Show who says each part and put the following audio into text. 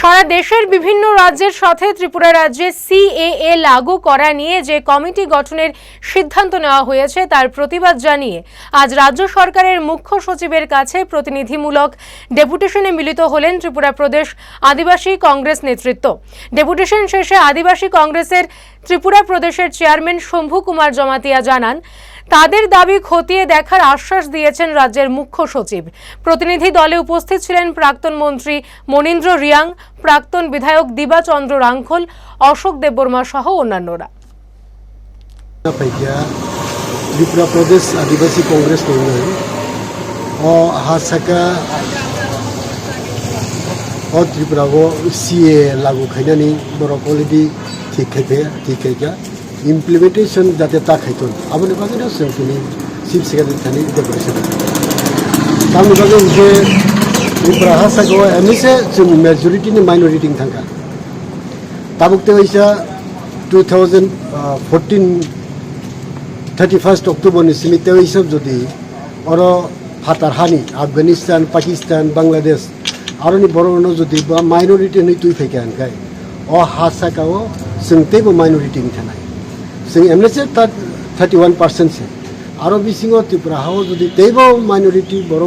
Speaker 1: সারা দেশের বিভিন্ন রাজ্যের সাথে ত্রিপুরা রাজ্যে সিএএ লাগু করা নিয়ে যে কমিটি গঠনের সিদ্ধান্ত নেওয়া হয়েছে, তার প্রতিবাদ জানিয়ে আজ রাজ্য সরকারের মুখ্য সচিবের কাছে প্রতিনিধিমূলক ডেপুটেশনে মিলিত হলেন ত্রিপুরা প্রদেশ আদিবাসী কংগ্রেস নেতৃত্ব। ডেপুটেশন শেষে আদিবাসী কংগ্রেসের ত্রিপুরা প্রদেশের চেয়ারম্যান শম্ভু কুমার জমাতিয়া জানান তাদের দাবি খতিয়ে দেখার আশ্বাস দিয়েছেন রাজ্যের মুখ্য সচিব। প্রতিনিধি দলে উপস্থিত ছিলেন প্রাক্তন মন্ত্রী মনীন্দ্র রিয়াং, প্রাক্তন বিধায়ক দিবাচন্দ্র রাংখল অশোক দেববর্মা সহ অন্যান্যরা।
Speaker 2: ত্রিপুরা প্রদেশ আদিবাসী কংগ্রেস অ লাগু খাইনানি, বড় পলিটি ঠিক খাই ঠিক খাই ইমপ্লিমেন্টেশন যাতে তা খাইতো। আপনি বাজেট আছে, তিনি চিফ সেক্রেটারি থানি ইতে করেছেন তাহলে বাজেট যে ইমরা হাসা গো এমএসএ মেজরিটি নি মাইনরিটি থাকা। তাবুকতে হইসা two thousand fourteen thirty first October নিশ্চিমিতে এইসব যদি ওর হাতার হানি। আফগানিস্তান, পাকিস্তান, বাংলাদেশ, আরও বড় বড় যদি বা মাইনরিটি হই তুই ফেকে আনকায়। অ হাসাকাও जों जेबो माइनरिटिनि थानाय जों एमनेसे थार्टि वान पार्सेन्टसो आरो बिसिङाव त्रिपुरा हाव जुदि तेबो माइनरिटि बर'